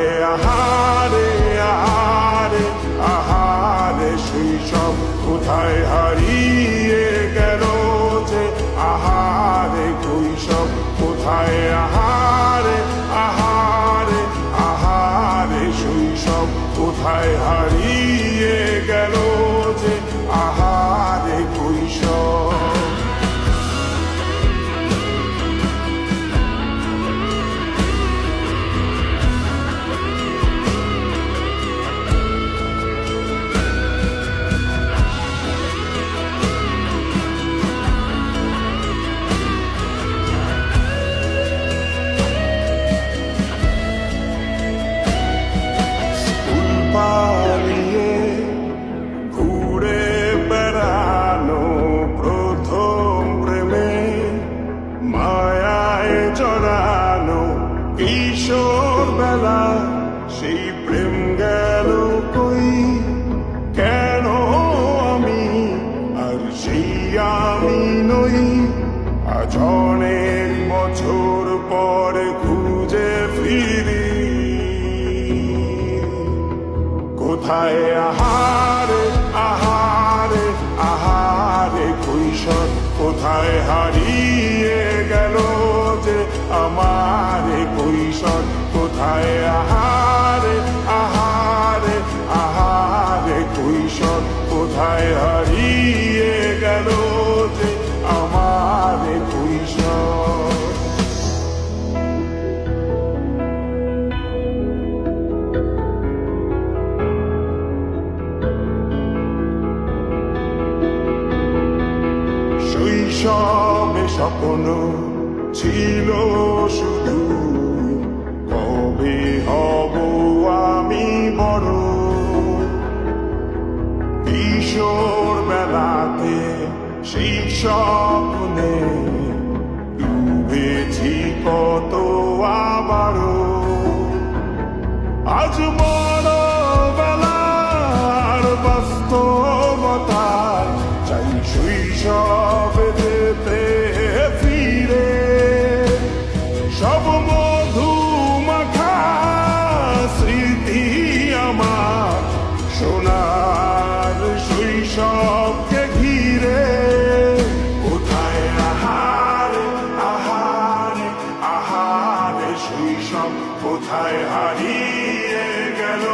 কোথায় আহারে আহারে আহারে শৈশব কোথায় হারিয়ে প্রেম গেল কেন আমি আর সেই আমি নই? পরে খুঁজে ফিরি। কোথায় আহারে আহারে আহারে কৈশোর? কোথায় হারিয়ে গেল যে আমার? শৈশবে স্বপ্ন ছিল শুধু। কবে হব আমি বড়? কিশোর বেলাতে সেই স্বপ্নে ডুবেছি কত আবারও। আজ বড় বেলার বাস্তবতায় চাই শৈশব মধু মাখা স্মৃতি সোনার শৈশবকে ঘিরে কোথায় আহার আহার আহার শৈশব কোথায় হারিয়ে গেল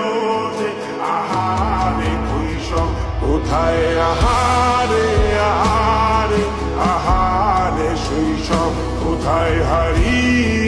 যে আহার শৈশব কোথায় আহারে আহারে আহারে শৈশব কোথায় হারিয়ে